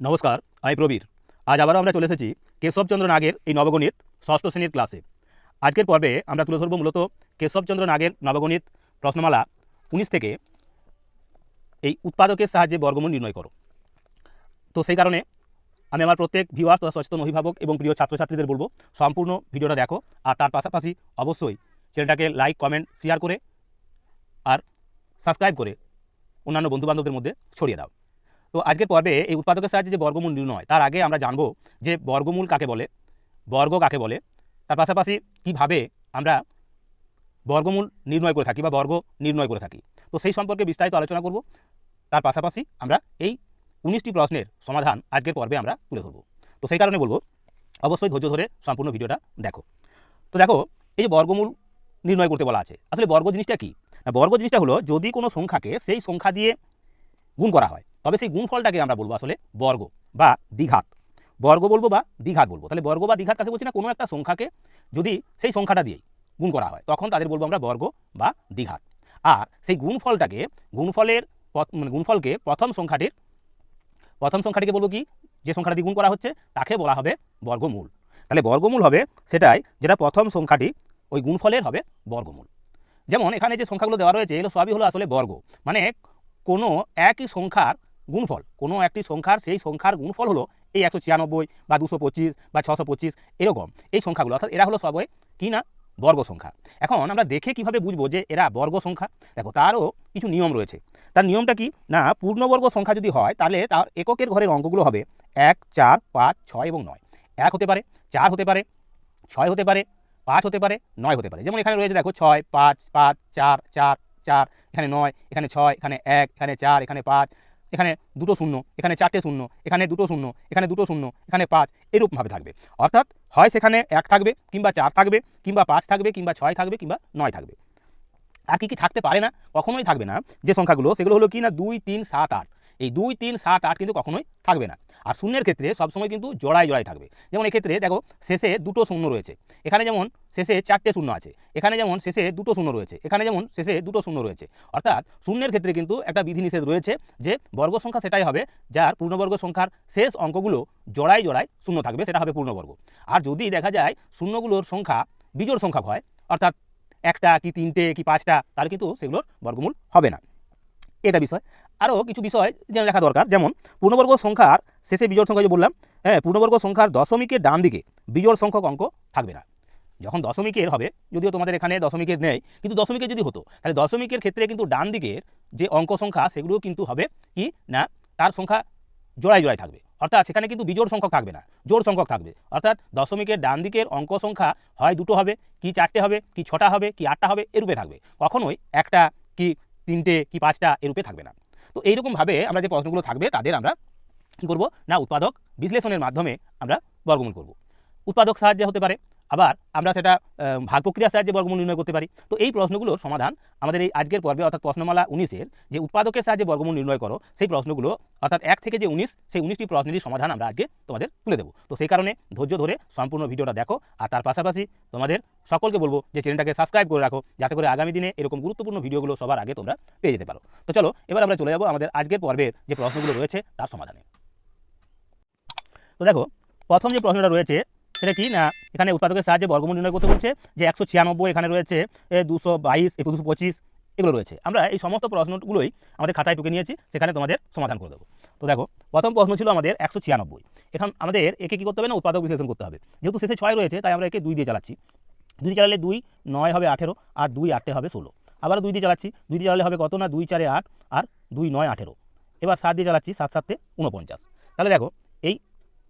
নমস্কার, আমি প্রবীর। আজ আবারও আমরা চলে এসেছি কেশবচন্দ্র নাগের এই নবগণিত ষষ্ঠ শ্রেণির ক্লাসে। আজকের পর্বে আমরা তুলে ধরবো মূলত কেশবচন্দ্র নাগের নবগণিত প্রশ্নমালা উনিশ থেকে এই উৎপাদকের সাহায্যে বর্গমূল নির্ণয় করো। তো সেই কারণে আমি আমার প্রত্যেক ভিউয়ার্স তথা সচেতন অভিভাবক এবং প্রিয় ছাত্রছাত্রীদের বলব, সম্পূর্ণ ভিডিওটা দেখো আর তার পাশাপাশি অবশ্যই চ্যানেলটাকে লাইক, কমেন্ট শেয়ার করে আর সাবস্ক্রাইব করে অন্যান্য বন্ধুবান্ধবদের মধ্যে ছড়িয়ে দাও। তো আজকের পর্বে এই উৎপাদকের সাহায্যে যে বর্গমূল নির্ণয় তার আগে আমরা জানব যে বর্গমূল কাকে বলে, বর্গ কাকে বলে, তার পাশাপাশি কীভাবে আমরা বর্গমূল নির্ণয় করে থাকি বা বর্গ নির্ণয় করে থাকি। তো সেই সম্পর্কে বিস্তারিত আলোচনা করব, তার পাশাপাশি আমরা এই উনিশটি প্রশ্নের সমাধান আজকের পর্বে আমরা তুলে ধরবো। তো সেই কারণে বলব, অবশ্যই ধৈর্য ধরে সম্পূর্ণ ভিডিওটা দেখো। তো দেখো, এই যে বর্গমূল নির্ণয় করতে বলা আছে, আসলে বর্গ জিনিসটা কি? বর্গ জিনিসটা হলো, যদি কোনো সংখ্যাকে সেই সংখ্যা দিয়ে গুণ করা হয় তবে সেই গুণফলটাকে আমরা বলব আসলে বর্গ বা দ্বিঘাত। বর্গ বলব বা দ্বিঘাত বলব। তাহলে বর্গ বা দ্বিঘাত কাকে বলছি না, কোনো একটা সংখ্যাকে যদি সেই সংখ্যাটা দিয়েই গুণ করা হয়, তখন তাদের বলব আমরা বর্গ বা দ্বিঘাত। আর সেই গুণফলটাকে, গুণফলের মানে গুণফলকে প্রথম সংখ্যাটির, প্রথম সংখ্যাটিকে বলব কি? যে সংখ্যাটা দিয়ে গুণ করা হচ্ছে, তাকে বলা হবে বর্গমূল। তাহলে বর্গমূল হবে সেটাই যেটা প্রথম সংখ্যাটি ওই গুণফলের হবে বর্গমূল। যেমন এখানে যে সংখ্যাগুলো দেওয়া রয়েছে, এগুলো সবই হলো আসলে বর্গ। মানে কোনো একই সংখ্যার গুণফল। কোনো একটি সংখ্যার, সেই সংখ্যার গুণফল হলো এই একশো ছিয়ানব্বই বা দুশো পঁচিশ বা ছশো পঁচিশ, এরকম। এই সংখ্যাগুলো, অর্থাৎ এরা হলো সবই কি না? বর্গ সংখ্যা। এখন আমরা দেখে কীভাবে বুঝব যে এরা বর্গ সংখ্যা? দেখো, তারও কিছু নিয়ম রয়েছে। তার নিয়মটা কি? না, পূর্ণবর্গ সংখ্যা যদি হয়, তাহলে তার এককের ঘরের অঙ্কগুলো হবে এক, চার, পাঁচ, ছয় এবং নয়। এক হতে পারে, চার হতে পারে, ছয় হতে পারে, পাঁচ হতে পারে, নয় হতে পারে। যেমন এখানে রয়েছে, দেখো, ছয়, পাঁচ পাঁচ, চার চার চার, এখানে নয়, এখানে ছয়, এখানে এক, এখানে চার, এখানে পাঁচ এখানে দুটো শূন্য, এখানে চারটে শূন্য, এখানে দুটো শূন্য, এখানে দুটো শূন্য, এখানে পাঁচ, এরূপভাবে থাকবে। অর্থাৎ হয় সেখানে এক থাকবে, কিংবা চার থাকবে, কিংবা পাঁচ থাকবে, কিংবা ছয় থাকবে, কিংবা নয় থাকবে। আর কি কি থাকতে পারে না? কখনোই থাকবে না। যে সংখ্যাগুলো, সেগুলো হলো কি না? দুই, তিন, সাত, আট। এই দুই, তিন, সাত, আট কিন্তু কখনোই থাকবে না। আর শূন্যের ক্ষেত্রে সবসময় কিন্তু জোড়ায় জোড়ায় থাকবে। যেমন এক্ষেত্রে দেখো, শেষে দুটো শূন্য রয়েছে। এখানে যেমন শেষে চারটে শূন্য আছে, এখানে যেমন শেষে দুটো শূন্য রয়েছে, এখানে যেমন শেষে দুটো শূন্য রয়েছে। অর্থাৎ শূন্যের ক্ষেত্রে কিন্তু একটা বিধিনিষেধ রয়েছে যে বর্গ সংখ্যা সেটাই হবে যার পূর্ণবর্গ সংখ্যার শেষ অঙ্কগুলো জোড়ায় জোড়ায় শূন্য থাকবে, সেটা হবে পূর্ণবর্গ। আর যদি দেখা যায় শূন্যগুলোর সংখ্যা বিজোড় সংখ্যা হয়, অর্থাৎ একটা কি তিনটে, কি পাঁচটা, তাহলে কিন্তু সেগুলোর বর্গমূল হবে না। এটা বিষয়। আরও কিছু বিষয় জেনে রাখা দরকার। যেমন, পূর্ণবর্গ সংখ্যার শেষে বিজোড় সংখ্যা যে বললাম হ্যাঁ পূর্ণবর্গ সংখ্যার দশমিকের ডান দিকে বিজোড় সংখ্যক অঙ্ক থাকবে না। যখন দশমিকের হবে, যদিও তোমাদের এখানে দশমিকের নেই, কিন্তু দশমিকের যদি হতো, তাহলে দশমিকের ক্ষেত্রে কিন্তু ডান দিকের যে অঙ্ক সংখ্যা সেগুলো কিন্তু হবে কি না, তার সংখ্যা জোড়ায় জোড়ায় থাকবে। অর্থাৎ সেখানে কিন্তু বিজোড় সংখ্যক থাকবে না, জোড় সংখ্যক থাকবে। অর্থাৎ দশমিকের ডান দিকের অঙ্ক সংখ্যা হয় দুটো হবে, কি চারটে হবে, কি ছটা হবে, কি আটটা হবে, এরূপে থাকবে। কখনোই একটা কি তিনটে কি পাঁচটা এরূপে থাকবে না। তো এইরকমভাবে আমরা যে প্রশ্নগুলো থাকবে, তাদের আমরা কী করব? না, উৎপাদক বিশ্লেষণের মাধ্যমে আমরা বর্গমূল করব। উৎপাদক সাহায্যে হতে পারে। আবার আমরা সেটা ভাগ প্রক্রিয়ার সাহায্যে বর্গমূল নির্ণয় করতে পারি। তো এই প্রশ্নগুলোর সমাধান আমাদের এই আজকের পর্বে, অর্থাৎ প্রশ্নমালা উনিশের যে উৎপাদকের সাহায্যে বর্গমূল নির্ণয় করো, সেই প্রশ্নগুলো, অর্থাৎ এক থেকে যে উনিশ, সেই উনিশটি প্রশ্নেরই সমাধান আমরা আজকে তোমাদের তুলে দেবো। তো সেই কারণে ধৈর্য ধরে সম্পূর্ণ ভিডিওটা দেখো, আর তার পাশাপাশি তোমাদের সকলকে বলব যে চ্যানেলটাকে সাবস্ক্রাইব করে রাখো, যাতে করে আগামী দিনে এরকম গুরুত্বপূর্ণ ভিডিওগুলো সবার আগে তোমরা পেয়ে যেতে পারো। তো চলো, এবার আমরা চলে যাব আমাদের আজকের পর্বের যে প্রশ্নগুলো রয়েছে, তার সমাধানে। তো দেখো, প্রথম যে প্রশ্নটা রয়েছে সেটা কি? না, এখানে উৎপাদকের সাহায্যে বর্গমূল নির্ণয় করতে বলছে যে একশো ছিয়ানব্বই এখানে রয়েছে দুশো বাইশ দুশো পঁচিশ, এগুলো রয়েছে। আমরা এই সমস্ত প্রশ্নগুলোই আমাদের খাতায় টুকে নিয়েছি, সেখানে তোমাদের সমাধান করে দেবো। তো দেখো, প্রথম প্রশ্ন ছিল আমাদের একশো ছিয়ানব্বই। এখন আমাদের একে কী করতে হবে না? উৎপাদক বিশ্লেষণ করতে হবে। যেহেতু শেষে ছয় রয়েছে, তাই আমরা একে দুই দিয়ে চালাচ্ছি। দুই দিয়ে চালালে দুই, নয় হবে আঠেরো, আর দুই আটে হবে ষোলো। আবার দুই দিয়ে চালাচ্ছি, দুই দিয়ে চালালে হবে কত না? দুই চারে আট, আর দুই নয় আঠেরো। এবার সাত দিয়ে চালাচ্ছি, সাত সাতে উনপঞ্চাশ তাহলে দেখো, এই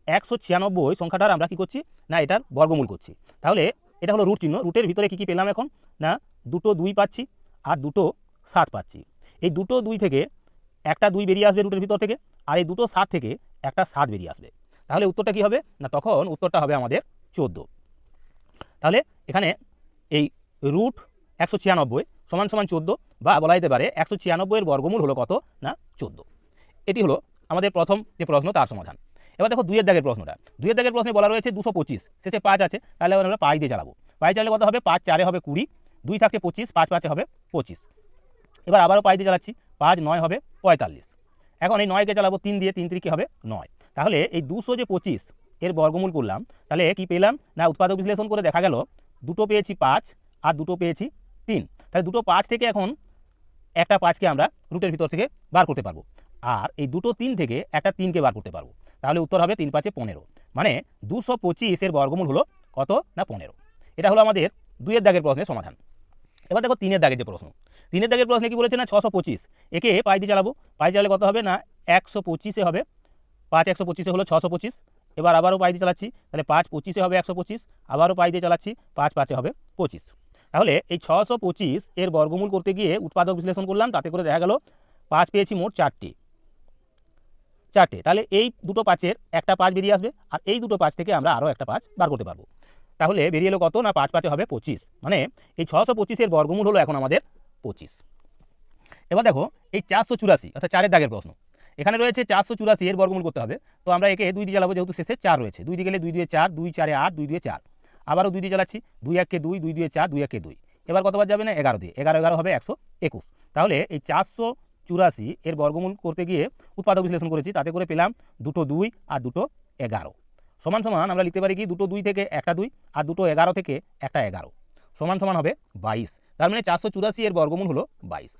একশো ছিয়ানব্বই সংখ্যাটার আমরা কী করছি? না, এটার বর্গমূল করছি। তাহলে এটা হলো রুট চিহ্ন। রুটের ভিতরে কী কী পেলাম এখন? না, দুটো দুই পাচ্ছি আর দুটো সাত পাচ্ছি। এই দুটো দুই থেকে একটা দুই বেরিয়ে আসবে রুটের ভিতর থেকে আর এই দুটো সাত থেকে একটা সাত বেরিয়ে আসবে। তাহলে উত্তরটা কী হবে? না, তখন উত্তরটা হবে আমাদের চোদ্দ। তাহলে এখানে এই রুট একশো ছিয়ানব্বই সমান সমান চোদ্দ বা বলা যেতে পারে একশো ছিয়ানব্বইয়ের বর্গমূল হলো কত? না, চোদ্দ। এটি হলো আমাদের প্রথম যে প্রশ্ন, তার সমাধান। এবার দেখো দুইয়ের দাগের প্রশ্নটা। দুইয়ের দাগের প্রশ্নে বলা রয়েছে দুশো পঁচিশ। শেষে পাঁচ আছে, তাহলে আমরা পাঁচ দিয়ে চালাবো। পাঁচ চালালে কত হবে? পাঁচ চারে হবে কুড়ি। দুই থাকছে পঁচিশ, পাঁচ পাঁচে হবে পঁচিশ। এবার আবারও পাঁচ দিয়ে চালাচ্ছি। পাঁচ নয় হবে পঁয়তাল্লিশ। এখন এই নয়কে চালাবো তিন দিয়ে, তিন তিরিকে হবে নয়। তাহলে এই দুশো যে পঁচিশ এর বর্গমূল করলাম, তাহলে কি পেলাম? না, উৎপাদক বিশ্লেষণ করে দেখা গেল, দুটো পেয়েছি পাঁচ আর দুটো পেয়েছি তিন। তাহলে দুটো পাঁচ থেকে এখন একটা পাঁচকে আমরা রুটের ভিতর থেকে বার করতে পারব। আর এই দুটো তিন থেকে একটা তিনকে বার করতে পারব। তাহলে উত্তর হবে তিন পাঁচে পনেরো। মানে দুশো পঁচিশের বর্গমূল হলো কত না পনেরো। এটা হলো আমাদের দুইয়ের দাগের প্রশ্নের সমাধান। এবার দেখো তিনের দাগের যে প্রশ্ন। তিনের দাগের প্রশ্নে কি বলেছে না ছশো পঁচিশ? একে পাই দিয়ে চালাবো। পাই চালালে কত হবে না? একশো পঁচিশে হবে। পাঁচ একশো পঁচিশে হলো ছশো পঁচিশ। এবার আবারও পাই দিয়ে চালাচ্ছি। তাহলে পাঁচ পঁচিশে হবে একশো পঁচিশ। আবারও পাই দিয়ে চালাচ্ছি। পাঁচ পাঁচে হবে পঁচিশ। তাহলে এই ছশো পঁচিশ এর বর্গমূল করতে গিয়ে উৎপাদক বিশ্লেষণ করলাম। তাতে করে দেখা গেল পাঁচ পেয়েছি মোট চারটি। চারটে। তাহলে এই দুটো পাঁচের একটা পাঁচ বেরিয়ে আসবে আর এই দুটো পাঁচ থেকে আমরা আরও একটা পাঁচ বার করতে পারব। তাহলে বেরিয়ে এলো কত? না, পাঁচ পাঁচে হবে পঁচিশ। মানে এই ছশো পঁচিশের বর্গমূল হলো এখন আমাদের পঁচিশ। এবার দেখো, এই চারশো চুরাশি, অর্থাৎ চারের দাগের প্রশ্ন। এখানে রয়েছে চারশো চুরাশি এর বর্গমূল করতে হবে। তো আমরা একে দুই দিয়ে চালাবো যেহেতু শেষে চার রয়েছে। দুই দিয়ে গেলে দুই দুয়ে চার, দুই চারে আট, দুই দুয়ে চার। আবারও দুই দিয়ে চালাচ্ছি। দুই এককে দুই দুই দুয়ে চার, দুই একে দুই। এবার কতবার যাবে না? এগারো দিয়ে। এগারো এগারো হবে একশো একুশ। তাহলে এই চারশো চুরাশি এর বর্গমূল করতে গিয়ে উৎপাদক বিশ্লেষণ করেছি, তাতে করে পেলাম দুটো দুই আর দুটো এগারো। সমান সমান আমরা লিখতে পারি কি, দুটো দুই থেকে একটা দুই আর দুটো এগারো থেকে একটা এগারো। সমান সমান হবে বাইশ। তার মানে চারশো চুরাশি এর বর্গমূল হলো বাইশ।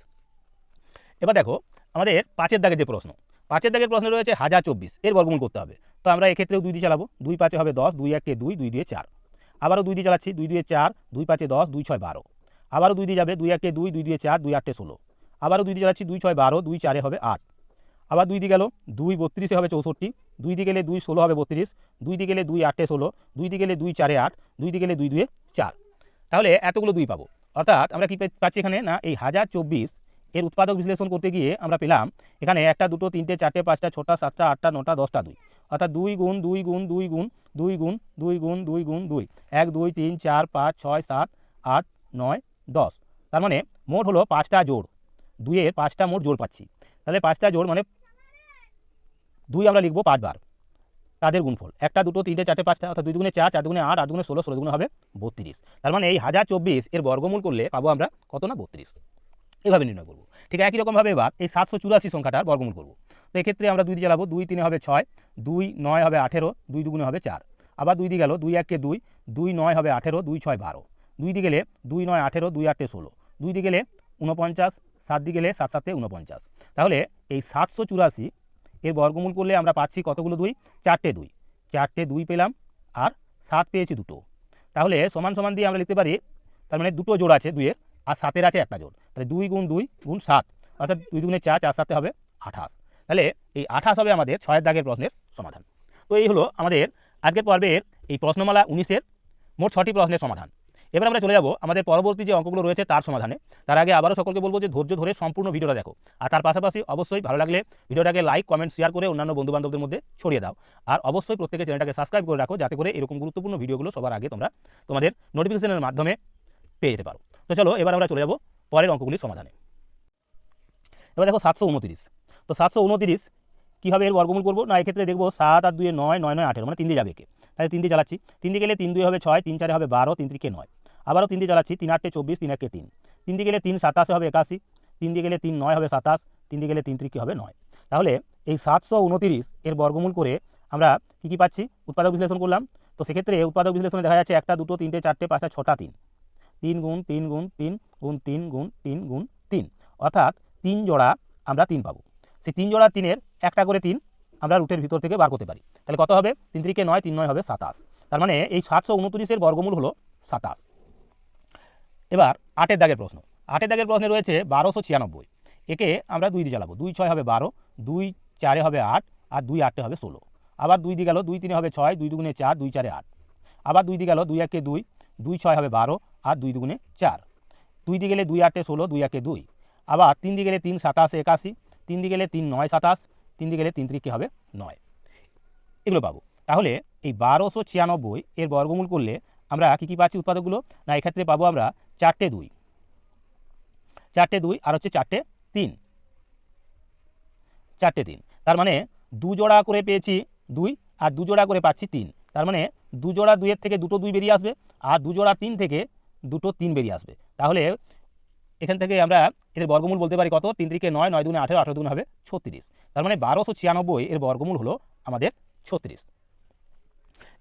এবার দেখো, আমাদের পাঁচের দাগের যে প্রশ্ন, পাঁচের দাগের প্রশ্ন রয়েছে হাজার চব্বিশ, এর বর্গমূল করতে হবে। তো আমরা এক্ষেত্রেও দুই দিয়ে চালাবো, দুই পাঁচে হবে দশ, দুই একে দুই দুই দিয়ে চার। আবারও দুই দিয়ে চালাচ্ছি, দুই দিয়ে চার, দুই পাঁচে দশ, দুই ছয় বারো। আবারও দুই দিয়ে যাবে, দুই একে দুই দুই দিয়ে চার, দুই আটে ষোলো। আবারও দুই দিয়ে যাচ্ছি, দুই ছয় বারো, দুই চারে হবে আট। আবার দুই দিয়ে গেল, দুই বত্রিশে হবে চৌষট্টি, দুই দিয়ে গেলে দুই ষোলো হবে বত্রিশ, দুই দিয়ে গেলে দুই আটে ষোলো, দুই দিয়ে গেলে দুই চারে আট, দুই দিয়ে গেলে দুই দুয়ে চার। তাহলে এতগুলো দুই পাবো। অর্থাৎ আমরা কী পাচ্ছি এখানে না, এই হাজার চব্বিশ এর উৎপাদক বিশ্লেষণ করতে গিয়ে আমরা পেলাম, এখানে একটা, দুটো, তিনটে, চারটে, পাঁচটা, ছটা, সাতটা, আটটা, নটা, দশটা দুই। অর্থাৎ দুই গুণ দুই গুণ দুই গুণ দুই গুণ দুই গুণ দুই গুণ, দুই। এক, দুই, তিন, চার, পাঁচ, ছয়, সাত, আট, নয়, দশ। তার মানে মোট হলো পাঁচটা জোড়। দুইয়ের পাঁচটা মোট জোর পাচ্ছি। তাহলে পাঁচটা জোর মানে দুই আমরা লিখব পাঁচবার। তাদের গুণফল। একটা, দুটো, তিনটে, চারটে, পাঁচটা, অর্থাৎ দুই দুগুণে চার চার দুগুণে আট আট দুগুণে ষোলো ষোলো দুগুণে হবে বত্রিশ। তার মানে এই হাজার চব্বিশ এর বর্গমূল করলে পাবো আমরা কত না বত্রিশ। এভাবে নির্ণয় করব। ঠিক একই রকমভাবে এবার এই সাতশো চুরাশি সংখ্যাটার বর্গমূল করব। তো এক্ষেত্রে আমরা দুই দিয়ে চালাবো, দুই তিনে হবে ছয়, দুই নয় হবে আঠেরো, দুই দুগুণে হবে চার। আবার দুই দিয়ে গেল, দুই এককে দুই দুই নয় হবে আঠেরো, দুই ছয় বারো। দুই দিয়ে গেলে দুই নয় আঠেরো, দুই আটে ষোলো। দুই দিয়ে গেলে উনপঞ্চাশ সাত দিকে গেলে সাত সাতে উনপঞ্চাশ তাহলে এই সাতশো চুরাশি এর বর্গমূল করলে আমরা পাচ্ছি কতগুলো দুই? চারটে দুই। চারটে দুই পেলাম আর সাত পেয়েছি দুটো। তাহলে সমান সমান দিয়ে আমরা লিখতে পারি, তার মানে দুটো জোড় আছে দুইয়ের, আর সাতের আছে একটা জোড়। তাহলে দুই গুণ দুই গুণ সাত, অর্থাৎ দুই দুগুণে চার চার সাথে হবে আঠাশ। তাহলে এই আঠাশ হবে আমাদের ছয়ের দাগের প্রশ্নের সমাধান। তো এই হলো আমাদের আজকের পর্বের এই প্রশ্নমালা উনিশের মোট ছটি প্রশ্নের সমাধান। এবার আমরা চলে যাব আমাদের পরবর্তী যে অঙ্কগুলো রয়েছে তার সমাধানে। তার আগে আবারও সকলকে বলব যে ধৈর্য ধরে সম্পূর্ণ ভিডিওটা দেখো। আর তার পাশাপাশি অবশ্যই ভালো লাগলে ভিডিওটাকে লাইক কমেন্ট শেয়ার করে অন্যান্য বন্ধুবান্ধবদের মধ্যে ছড়িয়ে দাও। আর অবশ্যই প্রত্যেকের চ্যানেলটাকে সাবস্ক্রাইব করে রাখো যাতে করে এরকম গুরুত্বপূর্ণ ভিডিওগুলো সবার আগে তোমরা তোমাদের নোটিফিকেশনের মাধ্যমে পেয়ে যেতে পারো। তো চলো এবার আমরা চলে যাব পরের অঙ্কগুলির সমাধানে। এবার দেখো সাতশো উনতিরিশ। তো সাতশো উনতিরিশ কীভাবে এর বর্গমূল করব? না, এক্ষেত্রে দেখব সাত আর দুয়ে নয় নয় নয় আঠেরো মানে তিন দিয়ে যাবে একে। তাহলে তিন দিয়ে চালাচ্ছি। তিন দিয়ে গেলে তিন দুই হবে ছয়, তিন চারে হবে বারো, তিন তিরিকে নয়। আবারও তিন দিয়ে চালাচ্ছি, তিন আটটে চব্বিশ, তিন একে তিন। তিন দিয়ে গেলে তিন সাতাশে হবে একাশি তিন দিয়ে গেলে তিন নয় হবে সাতাশ তিন দিয়ে গেলে তিন ত্রিকে হবে নয়। তাহলে এই সাতশো উনতিরিশ এর বর্গমূল করে আমরা কী কী পাচ্ছি? উৎপাদক বিশ্লেষণ করলাম। তো সেক্ষেত্রে উৎপাদক বিশ্লেষণে দেখা যাচ্ছে একটা, দুটো, তিনটে, চারটে, পাঁচটা, ছটা, তিন। তিন গুণ তিন গুণ তিন গুণ তিন গুণ তিন গুণ, তিন। অর্থাৎ তিন জোড়া আমরা তিন পাবো। সেই তিন জোড়া তিনের একটা করে তিন আমরা রুটের ভিতর থেকে বার করতে পারি। তাহলে কত হবে? তিন তিরিকে নয়, তিন নয় হবে সাতাশ। তার মানে এই সাতশো উনত্রিশের বর্গমূল হলো সাতাশ। এবার আটের দাগের প্রশ্ন। আটের দাগের প্রশ্নে রয়েছে বারোশো ছিয়ানব্বই। একে আমরা দুই দিয়ে চালাবো। দুই ছয় হবে বারো, দুই চারে হবে আট, আর দুই আটে হবে ষোলো। আবার দুই দিয়ে গেল, দুই তিনে হবে ছয়, দুই দুগুণে চার, দুই চারে আট। আবার দুই দিয়ে গেল, দুই একে দুই দুই ছয় হবে বারো, আর দুই দুগুণে চার। দুই দিয়ে গেলে দুই আটে ষোলো, দুই একে দুই। আবার তিন দিয়ে গেলে তিন সাতাশে, একাশি। তিন দিয়ে গেলে তিন নয়, সাতাশ। তিন দিয়ে গেলে তিন ত্রিকে হবে নয়। এগুলো পাবো। তাহলে এই বারোশো ছিয়ানব্বই এর বর্গমূল করলে আমরা কী কী পাচ্ছি উৎপাদকগুলো? না, এক্ষেত্রে পাবো আমরা চারটে দুই। চারটে দুই আর হচ্ছে চারটে তিন। চারটে তিন। তার মানে দু জোড়া করে পেয়েছি দুই আর দু জোড়া করে পাচ্ছি তিন। তার মানে দু জোড়া দুইয়ের থেকে দুটো দুই বেরিয়ে আসবে আর দু জোড়া তিন থেকে দুটো তিন বেরিয়ে আসবে। তাহলে এখান থেকে আমরা এদের বর্গমূল বলতে পারি কত? তিন থেকে নয় নয় দুগুণে আঠেরো আঠেরো দুগুণ হবে ছত্রিশ। তার মানে বারোশো ছিয়ানব্বই এর বর্গমূল হলো আমাদের ছত্রিশ।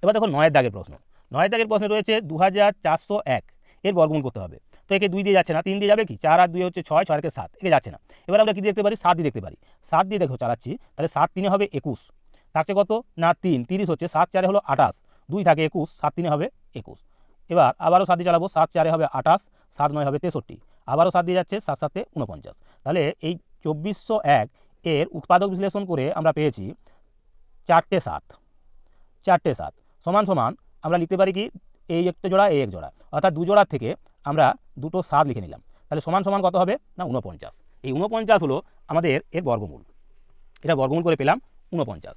এবার দেখো নয়ের দাগের প্রশ্ন। নয়ের দাগের প্রশ্নে রয়েছে দু হাজার চারশো এক। এর বর্গমূল করতে হবে। তো একে দুই দিয়ে যাচ্ছে না, তিন দিয়ে যাবে কি? চার আর দুই হচ্ছে ছয় ছয় একে সাত। একে যাচ্ছে না। এবার আমরা কি দেখতে পারি? সাত দিয়ে দেখতে পারি। সাত দিয়ে দেখো, চালাচ্ছি। তাহলে সাত তিনে হবে একুশ। থাকছে কত? না, তিন। তিরিশ হচ্ছে সাত, চারে হলো আঠাশ। দুই থাকে একুশ, সাত তিনে হবে একুশ। এবার আবারও সাত দিয়ে চালাবো। সাত, চারে হবে আঠাশ, সাত নয় হবে তেষট্টি। আবারও সাত দিয়ে যাচ্ছে, সাত সাতে উনপঞ্চাশ তাহলে এই চব্বিশশো এক এর উৎপাদক বিশ্লেষণ করে আমরা পেয়েছি চারটে সাত। চারটে সাত। সমান সমান আমরা লিখতে পারি কি? এই একটা জোড়া এই এক জোড়া। অর্থাৎ দু জোড়ার থেকে আমরা দুটো সাত লিখে নিলাম। তাহলে সমান সমান কত হবে? না উনপঞ্চাশ এই উনপঞ্চাশ হলো আমাদের এর বর্গমূল। এটা বর্গমূল করে পেলাম উনপঞ্চাশ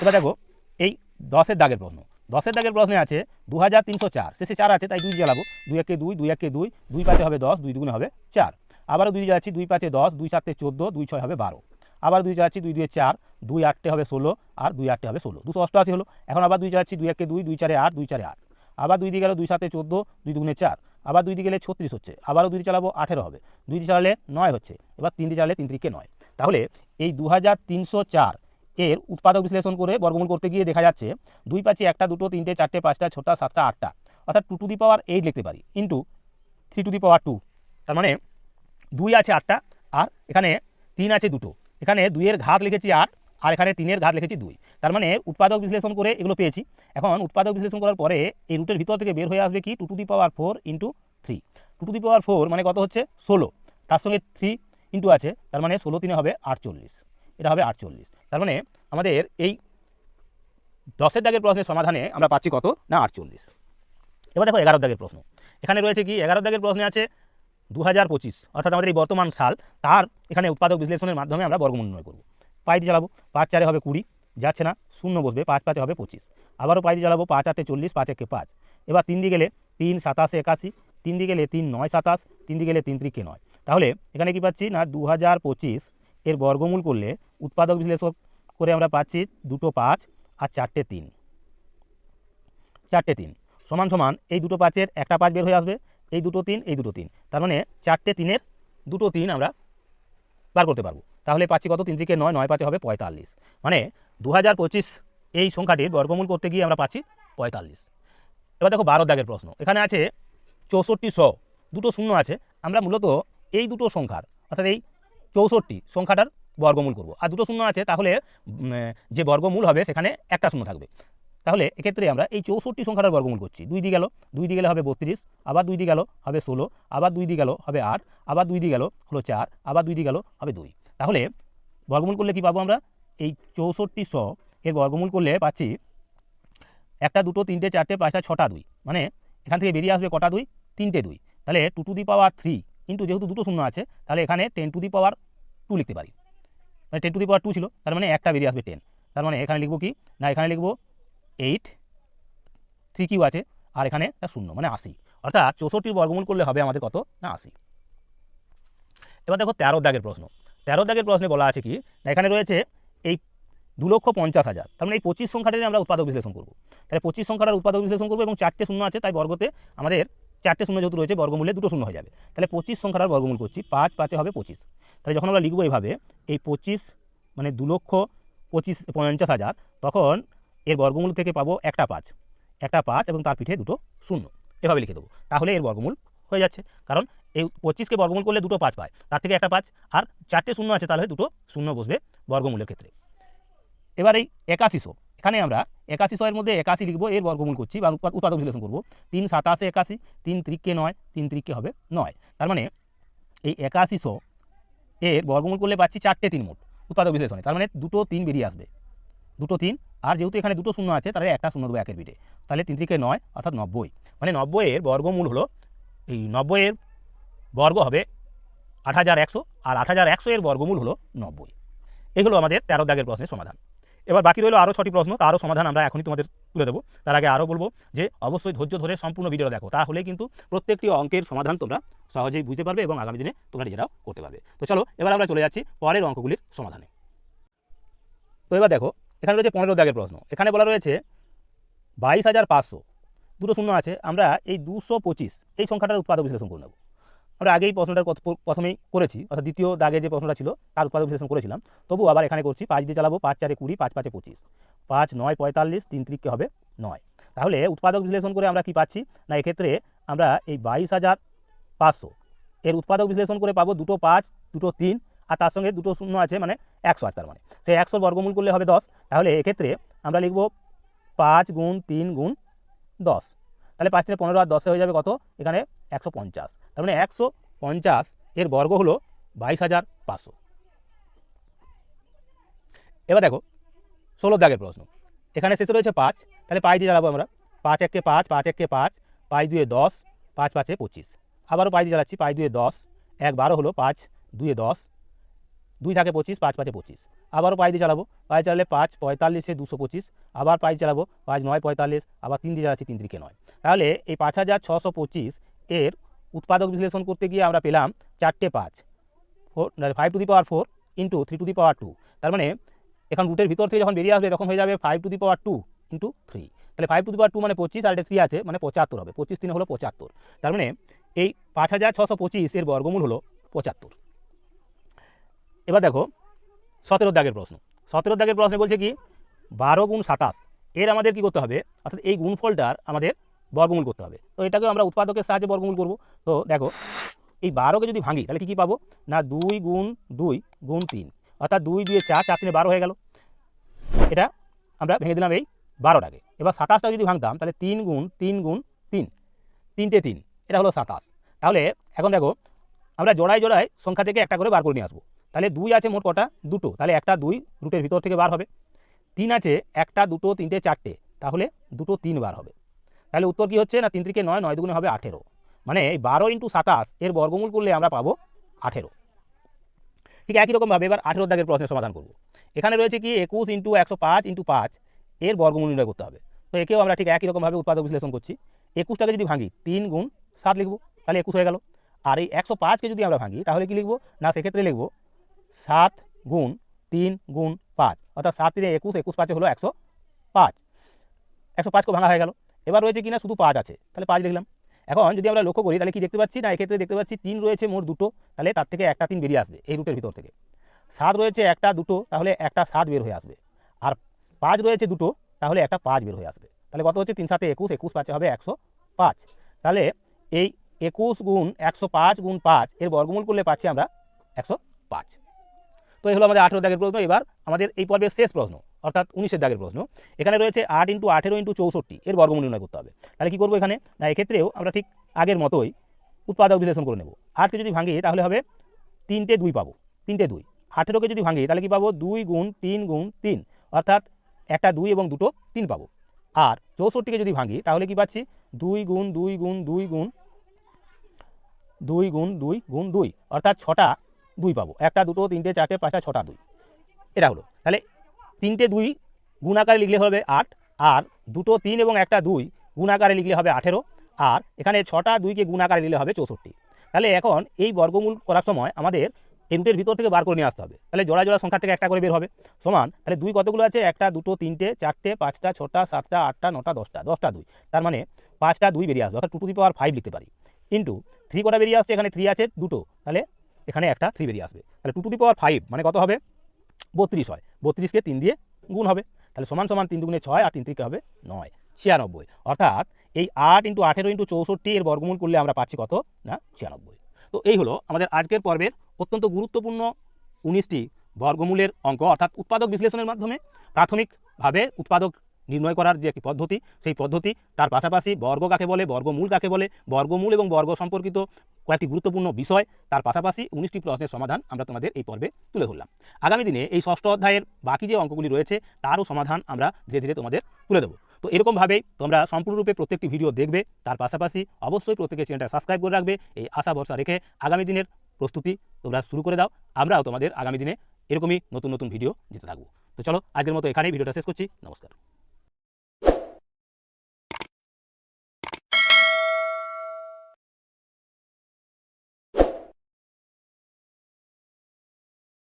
এবার দেখো, এই দশের দাগের প্রশ্ন। দশের দাগের প্রশ্নে আছে দু হাজার তিনশো চার। শেষে চার আছে, তাই দুই জ্বালাবো দুই একে দুই দুই একে দুই দুই পাঁচে হবে দশ, দুই দুগুণে হবে চার। আবারও দুই যাচ্ছি, দুই পাঁচে দশ, দুই সাতে চোদ্দ, দুই ছয় হবে বারো। আবার দুই যাচ্ছি দুই দুয়ে চার, দুই আটটে হবে ষোলো, আর দুই আটটে হবে ষোলো। দুশো অষ্টআশি হলো। এখন আবার দুই যাচ্ছি দুই একে দুই দুই চারে আট, দুই চারে আট। আবার দুই দিয়ে গেল দুই সাতে চোদ্দ, দুই দুগুণে চার। আবার দুই দিয়ে গেলে ছত্রিশ হচ্ছে। আবারও দুই চালাবো আঠেরো হবে। দুই চালালে নয় হচ্ছে। এবার তিন দিয়ে চালালে তিন তিরিকে নয়। তাহলে এই দু হাজার তিনশো চার এর উৎপাদক বিশ্লেষণ করে বর্গমূল করতে গিয়ে দেখা যাচ্ছে দুই পাঁচে একটা, দুটো, তিনটে, চারটে, পাঁচটা, ছটা, সাতটা, আটটা। অর্থাৎ two to the power eight লিখতে পারি। Into three to the power two. তার মানে দুই আছে আটটা, আর এখানে তিন আছে দুটো। এখানে দুইয়ের ঘাত লিখেছি আট, আর এখানে তিনের ঘাত লিখেছি দুই। তার মানে উৎপাদক বিশ্লেষণ করে এগুলো পেয়েছি। এখন উৎপাদক বিশ্লেষণ করার পরে এই রুটের ভিতর থেকে বের হয়ে আসবে কি? Two to the power four into three. Two to the power four মানে কত হচ্ছে? ষোলো। তার সঙ্গে থ্রি ইন্টু আছে, তার মানে ষোলো তিনে হবে আটচল্লিশ। এটা হবে আটচল্লিশ। তার মানে আমাদের এই দশের দাগের প্রশ্নের সমাধানে আমরা পাচ্ছি কত? না, আটচল্লিশ। এবার দেখো এগারো দাগের প্রশ্ন। এখানে রয়েছে কি? এগারো দাগের প্রশ্নে আছে দু হাজার পঁচিশ, অর্থাৎ আমাদের এই বর্তমান সাল, তার এখানে উৎপাদক বিশ্লেষণের মাধ্যমে আমরা বর্গমূল নির্ণয় করব। পাই দিয়ে চালাবো, পাঁচ চারে হবে কুড়ি, যাচ্ছে না, শূন্য বসবে, পাঁচ পাঁচে হবে পঁচিশ। আবারও পাই দিয়ে চালাবো, পাঁচ আটে চল্লিশ, পাঁচ একে পাঁচ। এবার তিন দিয়ে গেলে তিন সাতাশে একাশি, তিন দিয়ে গেলে তিন নয় সাতাশ, তিন দিয়ে গেলে তিন ত্রিকে নয়। তাহলে এখানে কি পাচ্ছি না দু হাজার পঁচিশ এর বর্গমূল করলে উৎপাদক বিশ্লেষণ করে আমরা পাচ্ছি দুটো পাঁচ আর চারটে তিন। চারটে তিন। সমান সমান এই দুটো পাঁচের একটা পাঁচ বের হয়ে আসবে এই দুটো তিন, এই দুটো তিন। তার মানে চারটে তিনের দুটো তিন আমরা বার করতে পারব। তাহলে পাচ্ছি কত? তিন থেকে নয় নয় পাঁচে হবে পঁয়তাল্লিশ। মানে দু হাজার পঁচিশ এই সংখ্যাটির বর্গমূল করতে গিয়ে আমরা পাচ্ছি পঁয়তাল্লিশ। এবার দেখো বারো দাগের প্রশ্ন। এখানে আছে চৌষট্টি শ। দুটো শূন্য আছে। আমরা মূলত এই দুটো সংখ্যার, অর্থাৎ এই চৌষট্টি সংখ্যাটার বর্গমূল করব। আর দুটো শূন্য আছে, তাহলে যে বর্গমূল হবে সেখানে একটা শূন্য থাকবে। তাহলে এক্ষেত্রে আমরা এই চৌষট্টি সংখ্যাটার বর্গমূল করছি। দুই দিয়ে গেল, দুই দিয়ে গেলে হবে বত্রিশ, আবার দুই দিয়ে গেল হবে ষোলো, আবার দুই দিয়ে গেল হবে আট, আবার দুই দিয়ে গেল হলো চার, আবার দুই দিয়ে গেল হবে দুই। তাহলে বর্গমূল করলে কি পাবো আমরা? এই চৌষট্টি শ এর বর্গমূল করলে পাচ্ছি একটা দুটো, তিনটে, চারটে, পাঁচটা, ছটা দুই। মানে এখান থেকে বেরিয়ে আসবে কটা দুই? তিনটে দুই। তাহলে two to the power three কিন্তু যেহেতু দুটো শূন্য আছে, তাহলে এখানে ten to the power two লিখতে পারি। মানে ten to the power two ছিল, তার মানে একটা বেরিয়ে আসবে টেন। তার মানে এখানে লিখব কি? না, এখানে লিখব এইট থ্রি কিউ আছে, আর এখানে শূন্য মানে আশি। অর্থাৎ চৌষট্টির বর্গমূল করলে হবে আমাদের কত? না, আশি। এবার দেখো তেরো দাগের প্রশ্ন। তেরো দাগের প্রশ্নে বলা আছে কি এখানে রয়েছে এই দু লক্ষ পঞ্চাশ হাজার, তার মানে এই পঁচিশ সংখ্যাটাই আমরা উৎপাদক বিশ্লেষণ করব। তাহলে পঁচিশ সংখ্যাটার উৎপাদক বিশ্লেষণ করব এবং চারটে শূন্য আছে, তাই বর্গতে আমাদের চারটে শূন্য যেহেতু রয়েছে, বর্গমূলে দুটো শূন্য হয়ে যাবে। তাহলে পঁচিশ সংখ্যাটার বর্গমূল করছি, পাঁচ পাঁচে হবে পঁচিশ। তাহলে যখন আমরা লিখব এইভাবে এই পঁচিশ মানে দু লক্ষ পঁচিশ পঞ্চাশ হাজার, তখন এর বর্গমূল থেকে পাবো একটা পাঁচ। একটা পাঁচ এবং তার পিঠে দুটো শূন্য। এভাবে লিখে দেবো। তাহলে এর বর্গমূল হয়ে যাচ্ছে। কারণ এই পঁচিশকে বর্গমূল করলে দুটো পাঁচ পায়। তার থেকে একটা পাঁচ আর চারটে শূন্য আছে তাহলে দুটো শূন্য বসবে বর্গমূলের ক্ষেত্রে। এবার এই একাশিশো এখানে আমরা একাশিশো এর মধ্যে একাশি লিখব, এর বর্গমূল করছি বা উৎপাদক বিশ্লেষণ করব। তিন সাতাশে একাশি, তিন ত্রিককে নয়, তিন ত্রিককে হবে নয়। তার মানে এই একাশি একাশিশো এর বর্গমূল করলে পাচ্ছি চারটে তিন মোট উৎপাদক বিশ্লেষণে। তার মানে দুটো তিন বেরিয়ে আসবে। দুটো তিন আর যেহেতু এখানে দুটো শূন্য আছে, তাহলে একটা শূন্য দেবো একের পিঠে তাহলে তিন থেকে নয় অর্থাৎ নব্বই। মানে নব্বইয়ের বর্গমূল হলো, এই নব্বইয়ের বর্গ হবে আট হাজার একশো, আর আট হাজার একশো এর বর্গমূল হলো নব্বই। এগুলো আমাদের তেরো দাগের প্রশ্নের সমাধান। এবার বাকি রইল আরও ছটি প্রশ্ন তারও সমাধান আমরা এখনই তোমাদের তুলে দেবো। তার আগে আরও বলব যে, অবশ্যই ধৈর্য ধরে সম্পূর্ণ ভিডিও দেখো। তাহলে কিন্তু প্রত্যেকটি অঙ্কের সমাধান তোমরা সহজেই বুঝতে পারবে এবং আগামী দিনে তোমরা নিজেরাও করতে পারবে। তো চলো, এবার আমরা চলে যাচ্ছি পরের অঙ্কগুলির সমাধানে। তো এবার দেখো এখানে রয়েছে পনেরো দাগের প্রশ্ন। এখানে বলা রয়েছে বাইশ হাজার পাঁচশো। দুটো শূন্য আছে। আমরা এই দুশো পঁচিশ, এই সংখ্যাটার উৎপাদক বিশ্লেষণ করে নেব। আমরা আগেই প্রশ্নটার প্রথমেই করেছি, অর্থাৎ দ্বিতীয় দাগে যে প্রশ্নটা ছিল, তার উৎপাদক বিশ্লেষণ করেছিলাম। তবু আবার এখানে করছি, পাঁচ দিয়ে চালাবো, পাঁচ চারে কুড়ি, পাঁচ পাঁচে পঁচিশ। পাঁচ, নয়, পঁয়তাল্লিশ, তিন ত্রিককে হবে নয়। তাহলে উৎপাদক বিশ্লেষণ করে আমরা কি পাচ্ছি? না, এক্ষেত্রে আমরা এই বাইশ হাজার পাঁচশো এর উৎপাদক বিশ্লেষণ করে পাবো দুটো পাঁচ, দুটো তিন আর তার সঙ্গে দুটো শূন্য আছে মানে একশো আছে তার মানে। সেই একশোর বর্গমূল করলে হবে দশ। তাহলে এক্ষেত্রে আমরা লিখব পাঁচ গুণ তিন গুণ দশ। তাহলে পাঁচ থেকে পনেরো আর দশে হয়ে যাবে কত? এখানে একশো পঞ্চাশ। তার মানে একশো পঞ্চাশ এর বর্গ হলো বাইশ হাজার পাঁচশো। এবার দেখো, ষোলো দাগের প্রশ্ন। এখানে শেষে রয়েছে পাঁচ। তাহলে পাঁচ দিয়ে জ্বালাবো আমরা। পাঁচ এককে পাঁচ পাঁচ এককে পাঁচ পাঁচ দুয়ে দশ, পাঁচ পাঁচে পঁচিশ। আবারও পাঁচ দিয়ে জ্বালাচ্ছি, পাঁচ দুয়ে দশ। এক বারো হলো পাঁচ দুয়ে দশ। দুই থাকে পঁচিশ, পাঁচ পাঁচে পঁচিশ। আবারও পাঁচ দিয়ে চালাবো। পায়ে চালালে পাঁচ, পঁয়তাল্লিশে দুশো পঁচিশ। আবার পাঁচ চালাবো, পাঁচ নয়, পঁয়তাল্লিশ। আবার তিন দিয়ে চালাচ্ছি তিন তিরিকে নয়। তাহলে এই পাঁচ হাজার ছশো পঁচিশ এর উৎপাদক বিশ্লেষণ করতে গিয়ে আমরা পেলাম চারটে পাঁচ। Four five to the power four into three to the power two তার মানে এখন রুটের ভিতর থেকে যখন বেরিয়ে আসবে, তখন হয়ে যাবে five to the power two into three তাহলে five to the power two মানে পঁচিশ, আর এটা থ্রি আছে মানে পঁচাত্তর হবে। পঁচিশ তিনে হলো পঁচাত্তর। তার মানে এই পাঁচ হাজার ছশো পঁচিশ এর বর্গমূল হলো পঁচাত্তর। এবার দেখো, সতেরো দাগের প্রশ্ন। সতেরো দাগের প্রশ্নে বলছে কি, বারো গুণ সাতাশ, এর আমাদের কি করতে হবে? অর্থাৎ এই গুণফলটার আমাদের বর্গমূল করতে হবে। তো এটাকে আমরা উৎপাদকের সাহায্যে বর্গমূল করব। তো দেখো, এই বারোকে যদি ভাঙি, তাহলে কী কী পাবো? না, দুই গুণ দুই গুণ তিন, অর্থাৎ দুই দিয়ে চার চার তিনে বারো হয়ে গেল। এটা আমরা ভেঙে দিলাম এই বারোটাকে এবার সাতাশটা যদি ভাঙতাম, তাহলে তিন গুণ তিন গুণ তিন, তিনটে তিন, এটা হলো সাতাশ। তাহলে এখন দেখো, আমরা জোড়ায় জোড়ায় সংখ্যা থেকে একটা করে বার করে নিয়ে আসব। তাহলে দুই আছে মোট কটা? দুটো। তাহলে একটা দুই রুটের ভিতর থেকে বার হবে। তিন আছে, একটা, দুটো, তিনটে, চারটে। তাহলে দুটো, তিন বার হবে। তাহলে উত্তর কী হচ্ছে না? তিন থেকে নয় নয় দুগুণে হবে আঠেরো। মানে এই বারো ইন্টু সাতাশ, এর বর্গমূল করলে আমরা পাবো আঠেরো। ঠিক একই রকমভাবে এবার আঠেরো দাগের প্রশ্নের সমাধান করব। এখানে রয়েছে কি? একুশ ইন্টু একশো পাঁচ ইন্টু পাঁচ, এর বর্গমূল নির্ণয় করতে হবে। তো একেও আমরা ঠিক একই রকমভাবে উৎপাদক বিশ্লেষণ করছি। একুশটাকে যদি ভাঙি, তিন গুণ সাত লিখব। তাহলে একুশ হয়ে গেল। আর এই একশো পাঁচকে যদি আমরা ভাঙি, তাহলে কি লিখব? না, সেক্ষেত্রে লিখব সাত গুণ তিন গুণ পাঁচ। অর্থাৎ সাত তিনে একুশ একুশ পাঁচে হলো একশো পাঁচ। একশো পাঁচকে ভাঙা হয়ে গেল। এবার রয়েছে কিনা শুধু পাঁচ আছে। তাহলে পাঁচ লিখলাম এখন যদি আমরা লক্ষ্য করি, তাহলে কি দেখতে পাচ্ছি? না, এক্ষেত্রে দেখতে পাচ্ছি তিন রয়েছে মোট দুটো। তাহলে তার থেকে একটা তিন বেরিয়ে আসবে এই রুটের ভিতর থেকে। সাত রয়েছে একটা, দুটো, তাহলে একটা সাত বের হয়ে আসবে। আর পাঁচ রয়েছে দুটো, তাহলে একটা পাঁচ বের হয়ে আসবে। তাহলে কত হচ্ছে? তিন সাথে একুশ একুশ পাঁচে হবে একশো পাঁচ। তাহলে এই একুশ গুণ একশো পাঁচ গুণ পাঁচ, এর বর্গমূল করলে পাচ্ছি আমরা একশো পাঁচ। তো এই হলো আমাদের আঠেরো দাগের প্রশ্ন। এবার আমাদের এই পর্বের শেষ প্রশ্ন, অর্থাৎ উনিশের দাগের প্রশ্ন। এখানে রয়েছে আট ইন্টু আঠেরো ইন্টু চৌষট্টি, এর বর্গমূল নির্ণয় করতে হবে। তাহলে কী করব এখানে? না, এক্ষেত্রেও আমরা ঠিক আগের মতোই উৎপাদক বিশ্লেষণ করে নেব। আটকে যদি ভাঙি, তাহলে হবে তিনটে দুই পাবো, তিনটে দুই। আঠেরোকে যদি ভাঙি, তাহলে কি পাবো? দুই গুণ তিন গুণ তিন, অর্থাৎ একটা দুই এবং দুটো তিন পাবো। আর চৌষট্টিকে যদি ভাঙি, তাহলে কি পাচ্ছি? দুই গুণ দুই গুণ দুই গুণ দুই গুণ দুই গুণ দুই, অর্থাৎ ছটা দুই পাবো। একটা, দুটো, তিনটে, চারটে, পাঁচটা, ছটা, দুই। এটা হলো। তাহলে তিনটে, দুই গুণ আকারে লিখলে হবে আট। আর দুটো, তিন এবং একটা, দুই গুণ আকারে লিখলে হবে আঠেরো। আর এখানে ছটা, দুইকে গুণ আকারে লিখলে হবে চৌষট্টি। তাহলে এখন এই বর্গমূল করার সময় আমাদের এই ভিতর থেকে বার করে নিয়ে আসতে হবে। তাহলে জোড়া জোড়া সংখ্যা থেকে একটা করে বের হবে। সমান, তাহলে দুই কতগুলো আছে? একটা, দুটো, তিনটে, চারটে, পাঁচটা, ছটা, সাতটা, আটটা, নটা, দশটা দশটা, দুই। তার মানে পাঁচটা, দুই বেরিয়ে আসবে। অর্থাৎ two to the power five লিখতে পারি। ইন্টু থ্রি কটা বেরিয়ে আসছে? এখানে থ্রি আছে, দুটো। তাহলে এখানে একটা থ্রি বেরিয়ে আসবে। তাহলে two to the power five মানে কত হবে? বত্রিশ হয়। বত্রিশকে তিন দিয়ে গুণ হবে। তাহলে সমান সমান তিন দুগুণে ছয় আর তিন তিনকে হবে নয়। ছিয়ানব্বই। অর্থাৎ এই আট ইন্টু আঠেরো ইন্টু চৌষট্টি এর বর্গমূল করলে আমরা পাচ্ছি কত? না, ছিয়ানব্বই। তো এই হলো আমাদের আজকের পর্বের অত্যন্ত গুরুত্বপূর্ণ উনিশটি বর্গমূলের অঙ্ক, অর্থাৎ উৎপাদক বিশ্লেষণের মাধ্যমে। প্রাথমিকভাবে উৎপাদক নির্ণয় করার যে একটি পদ্ধতি, সেই পদ্ধতি তার পাশাপাশি বর্গ কাকে বলে, বর্গমূল কাকে বলে, বর্গমূল এবং বর্গ সম্পর্কিত কয়েকটি গুরুত্বপূর্ণ বিষয়, তার পাশাপাশি উনিশটি প্রশ্নের সমাধান আমরা তোমাদের এই পর্বে তুলে ধরলাম। আগামী দিনে এই ষষ্ঠ অধ্যায়ের বাকি যে অঙ্কগুলি রয়েছে, তারও সমাধান আমরা ধীরে ধীরে তোমাদের তুলে দেবো তো এরকমভাবেই তোমরা সম্পূর্ণরূপে প্রত্যেকটি ভিডিও দেখবে, তার পাশাপাশি অবশ্যই প্রত্যেকের চ্যানেলটা সাবস্ক্রাইব করে রাখবে। এই আশা ভরসা রেখে আগামী দিনের প্রস্তুতি তোমরা শুরু করে দাও। আমরাও তোমাদের আগামী দিনে এরকমই নতুন নতুন ভিডিও দিতে থাকব। তো চলো, আজকের মতো এখানেই ভিডিওটা শেষ করছি। নমস্কার।